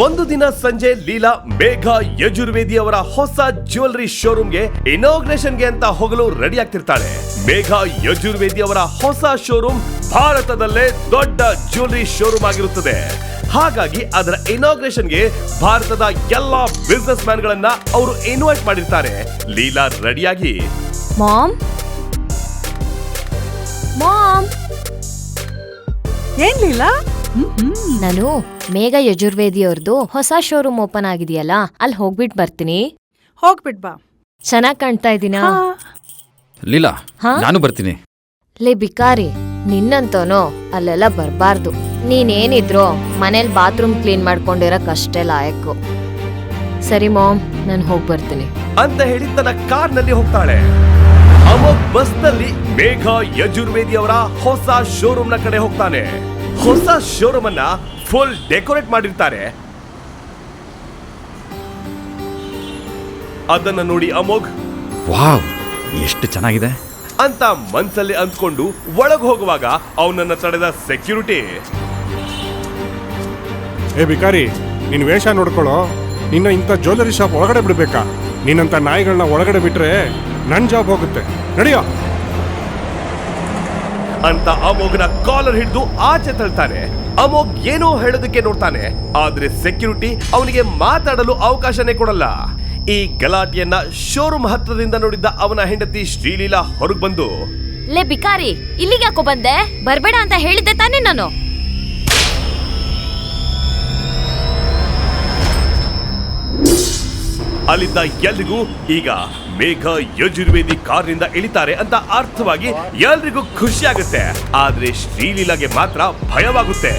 ಒಂದು ದಿನ ಸಂಜೆ ಲೀಲಾ ಮೇಘ ಯಜುರ್ವೇದಿ ಅವರ ಹೊಸ ಜ್ಯುವೆಲರಿ ಶೋರೂಮ್ಗೆ ಇನಾಗ್ರೇಷನ್ಗೆ ಅಂತ ಹೋಗಲು ರೆಡಿ ಆಗ್ತಿರ್ತಾಳೆ. ಮೇಘ ಯಜುರ್ವೇದಿ ಅವರ ಹೊಸ ಶೋರೂಮ್ ಭಾರತದಲ್ಲೇ ದೊಡ್ಡ ಜ್ಯುವೆಲರಿ ಶೋರೂಮ್ ಆಗಿರುತ್ತದೆ. ಹಾಗಾಗಿ ಅದರ ಇನಾಗ್ರೇಷನ್ಗೆ ಭಾರತದ ಎಲ್ಲಾ ಬಿಸ್ನೆಸ್ ಮ್ಯಾನ್ ಗಳನ್ನ ಅವರು ಇನ್ವೈಟ್ ಮಾಡಿರ್ತಾರೆ. ಲೀಲಾ ರೆಡಿಯಾಗಿ ಮಾಮ್ ಮಾಮ್ ಏನ್ ಲೀಲಾ? ನಾನು ಮೇಘ ಯಜುರ್ವೇದಿ ಅವ್ರದ್ದು ಹೊಸ ಶೋರೂಮ್ ಓಪನ್ ಆಗಿದೆಯಲ್ಲ ಅಲ್ಲಿ ಹೋಗ್ಬಿಟ್ಟು ಬರ್ತೀನಿ. ಹೋಗ್ಬಿಟ್ ಬಾ. ಚೆನ್ನಾಗ್ ಕಾಣ್ತಾ ಇದೀನಾ ಹಾ. ಲೀಲಾ ಹಾ? ನಾನು ಬರ್ತೀನಿ. ಲೇ ಬಿಕಾರಿ ನಿನ್ನಂತೋನು ಅಲ್ಲೆಲ್ಲ ಬರಬಾರ್ದು. ನೀನೇನಿದ್ರು ಮನೇಲಿ ಬಾತ್ರೂಮ್ ಕ್ಲೀನ್ ಮಾಡ್ಕೊಂಡಿರೋಕ್ಕಷ್ಟೇ ಲಾಯಕ್ಕು. ಸರಿ ಮಾಮ್ ನಾನು ಹೋಗಿ ಬರ್ತೀನಿ. ಅಂತ ಹೇಳಿ ತನ್ನ ಕಾರ್ನಲ್ಲಿ ಹೋಗ್ತಾಳೆ. ಅಮೋಕ್ ಬಸ್ನಲ್ಲಿ ಮೇಘ ಯಜುರ್ವೇದಿ ಅವರ ಹೊಸ ಶೋರೂಮ್ನ ಕಡೆ ಹೋಗ್ತಾನೆ. ಹೊಸ ಶೋರೂಮ್ ಅನ್ನ ಫುಲ್ ಡೆಕೋರೇಟ್ ಮಾಡಿರ್ತಾರೆ. ಅದನ್ನ ನೋಡಿ ಅಮೋಘ್ ವಾವ್ ಎಷ್ಟು ಚೆನ್ನಾಗಿದೆ. ಅಂತ ಮನ್ಸಲ್ಲಿ ಅಂದ್ಕೊಂಡು ಒಳಗ್ ಹೋಗುವಾಗ ಅವನನ್ನ ತಡೆದ ಸೆಕ್ಯೂರಿಟಿ ಏ ಬಿಕಾರಿ ನಿನ್ ವೇಷ ನೋಡ್ಕೊಳ್ಳೋ. ನಿನ್ನ ಇಂಥ ಜ್ಯುವೆಲ್ಲರಿ ಶಾಪ್ ಒಳಗಡೆ ಬಿಡ್ಬೇಕಾ? ನಿನ್ನಂತ ನಾಯಿಗಳನ್ನ ಒಳಗಡೆ ಬಿಟ್ರೆ ನನ್ನ ಜಾಬ್ ಹೋಗುತ್ತೆ. ನಡಿಯೋ. ಅಂತ ಅಮೋಘನ ಕಾಲರ್ ಹಿಡಿದು ಆಚೆ ತಳ್ತಾನೆ ಅಮೋಘ್ ಏನೋ ಹೇಳೋದಕ್ಕೆ ನೋಡ್ತಾನೆ, ಆದ್ರೆ ಸೆಕ್ಯೂರಿಟಿ ಅವನಿಗೆ ಮಾತಾಡಲು ಅವಕಾಶನೇ ಕೊಡಲ್ಲ. ಈ ಗಲಾಟೆಯನ್ನ ಶೋರೂಮ್ ಹತ್ರದಿಂದ ನೋಡಿದ್ದ ಅವನ ಹೆಂಡತಿ ಶ್ರೀಲೀಲಾ ಹೊರಗ್ ಬಂದು, ಲೇ ಬಿಕಾರಿ ಇಲ್ಲಿಗೆ ಯಾಕೋ ಬಂದೆ? ಬರ್ಬೇಡ ಅಂತ ಹೇಳಿದ್ದೆ ತಾನೇ ನಾನು. ಅಲ್ಲಿದ್ದ ಎಲ್ರಿಗೂ ಈಗ ಮೇಘ ಯಜುರ್ವೇದಿ ಕಾರ್ನಿಂದ ಇಳಿತಾರೆ ಅಂತ ಅರ್ಥವಾಗಿ ಎಲ್ರಿಗೂ ಖುಷಿ ಆಗುತ್ತೆ ಆದ್ರೆ ಶ್ರೀಲೀಲಾಗೆ ಮಾತ್ರ ಭಯವಾಗುತ್ತೆ.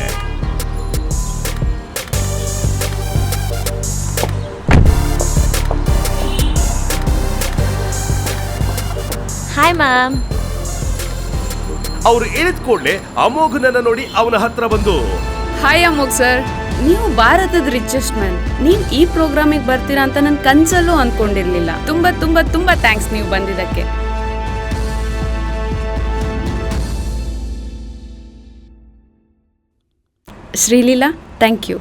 ಹಾಯ್ ಮ್ಯಾಮ್ ಅವರು ಇಳಿದ ಕೂಡಲೇ ಅಮೋಘನನ್ನ ನೋಡಿ ಅವನ ಹತ್ರ ಬಂದು ಹಾಯ್ ಅಮೋಗ್ ಸರ್ ನೀವು ಭಾರತದ ರಿಚೆಸ್ಟ್ ಮ್ಯಾನ್ ನೀವ್ ಈ ಪ್ರೋಗ್ರಾಮಿಗೆ ಬರ್ತೀರಾ ಅಂತ ನನ್ ಕನ್ಸಲ್ಲೂ ಅನ್ಕೊಂಡಿರ್ಲಿಲ್ಲ. ತುಂಬಾ ತುಂಬಾ ತುಂಬಾ ಥ್ಯಾಂಕ್ಸ್ ನೀವು ಬಂದಿದ್ದಕ್ಕೆ. ಶ್ರೀಲೀಲಾ ಥ್ಯಾಂಕ್ ಯು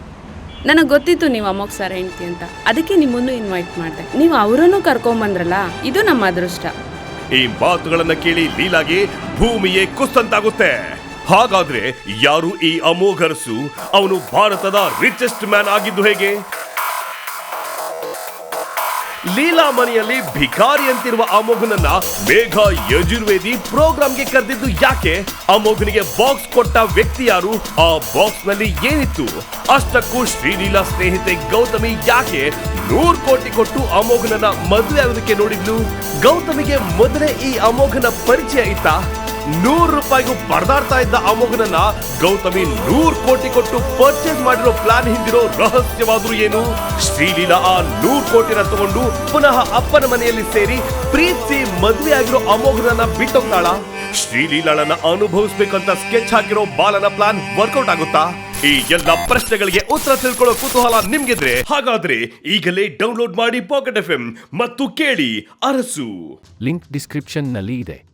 ನನಗೆ ಗೊತ್ತಿತ್ತು ನೀವು ಅಮೋಗ್ ಸರ್ ಹೆಂಡ್ತಿ ಅಂತ. ಅದಕ್ಕೆ ನಿಮ್ಮನ್ನು ಇನ್ವೈಟ್ ಮಾಡಿದೆ. ನೀವು ಅವರನ್ನು ಕರ್ಕೊಂಬಂದ್ರಲ್ಲ ಇದು ನಮ್ಮ ಅದೃಷ್ಟ. ಈ ಮಾತುಗಳನ್ನು ಕೇಳಿ ಲೀಲಾಗೆ ಭೂಮಿಯೇ ಕುಸ್ತಂತಾಗುತ್ತೆ. ಹಾಗಾದ್ರೆ ಯಾರು ಈ ಅಮೋಘರಸು? ಅವನು ಭಾರತದ ರಿಚೆಸ್ಟ್ ಮ್ಯಾನ್ ಆಗಿದ್ದು ಹೇಗೆ? ಲೀಲಾ ಮನೆಯಲ್ಲಿ ಭಿಕಾರಿ ಅಂತಿರುವ ಅಮೋಘನನ್ನ ಮೇಘ ಯಜುರ್ವೇದಿ ಪ್ರೋಗ್ರಾಮ್ಗೆ ಕರೆದಿದ್ದು ಯಾಕೆ? ಅಮೋಘನಿಗೆ ಬಾಕ್ಸ್ ಕೊಟ್ಟ ವ್ಯಕ್ತಿ ಯಾರು? ಆ ಬಾಕ್ಸ್ನಲ್ಲಿ ಏನಿತ್ತು? ಅಷ್ಟಕ್ಕೂ ಶ್ರೀಲೀಲಾ ಸ್ನೇಹಿತೆ ಗೌತಮಿ ಯಾಕೆ ನೂರು ಕೋಟಿ ಕೊಟ್ಟು ಅಮೋಘನನ್ನ ಮದುವೆ ಆಗೋದಕ್ಕೆ ನೋಡಿದ್ಲು? ಗೌತಮಿಗೆ ಮೊದಲೇ ಈ ಅಮೋಘನ ಪರಿಚಯ ಇತ್ತಾ? ನೂರು ರೂಪಾಯಿಗೂ ಪರದಾಡ್ತಾ ಇದ್ದ ಅಮೋಘನನ್ನ ಗೌತಮಿ ನೂರು ಕೋಟಿ ಕೊಟ್ಟು ಪರ್ಚೇಸ್ ಮಾಡಿರೋ ಪ್ಲಾನ್ ಹಿಂದಿರೋ ರಹಸ್ಯವಾದ್ರು ಏನು? ಶ್ರೀಲೀಲಾ ಆ ನೂರು ಕೋಟಿನ ತಗೊಂಡು ಪುನಃ ಅಪ್ಪನ ಮನೆಯಲ್ಲಿ ಸೇರಿ ಪ್ರೀತಿ, ಮದುವೆ ಆಗಿರೋ ಅಮೋಘನನ್ನ ಬಿಟ್ಟೋಗ್ತಾಳ? ಶ್ರೀಲೀಲಾಳನ್ನ ಅನುಭವಿಸ್ಬೇಕಂತ ಸ್ಕೆಚ್ ಹಾಕಿರೋ ಬಾಲನ ಪ್ಲಾನ್ ವರ್ಕೌಟ್ ಆಗುತ್ತಾ? ಈ ಎಲ್ಲ ಪ್ರಶ್ನೆಗಳಿಗೆ ಉತ್ತರ ತಿಳ್ಕೊಳ್ಳೋ ಕುತೂಹಲ ನಿಮ್ಗಿದ್ರೆ, ಹಾಗಾದ್ರೆ ಈಗಲೇ ಡೌನ್ಲೋಡ್ ಮಾಡಿ ಪಾಕೆಟ್ ಎಫ್ ಮತ್ತು ಕೇಳಿ ಅರಸು. ಲಿಂಕ್ ಡಿಸ್ಕ್ರಿಪ್ಷನ್ನಲ್ಲಿ ಇದೆ.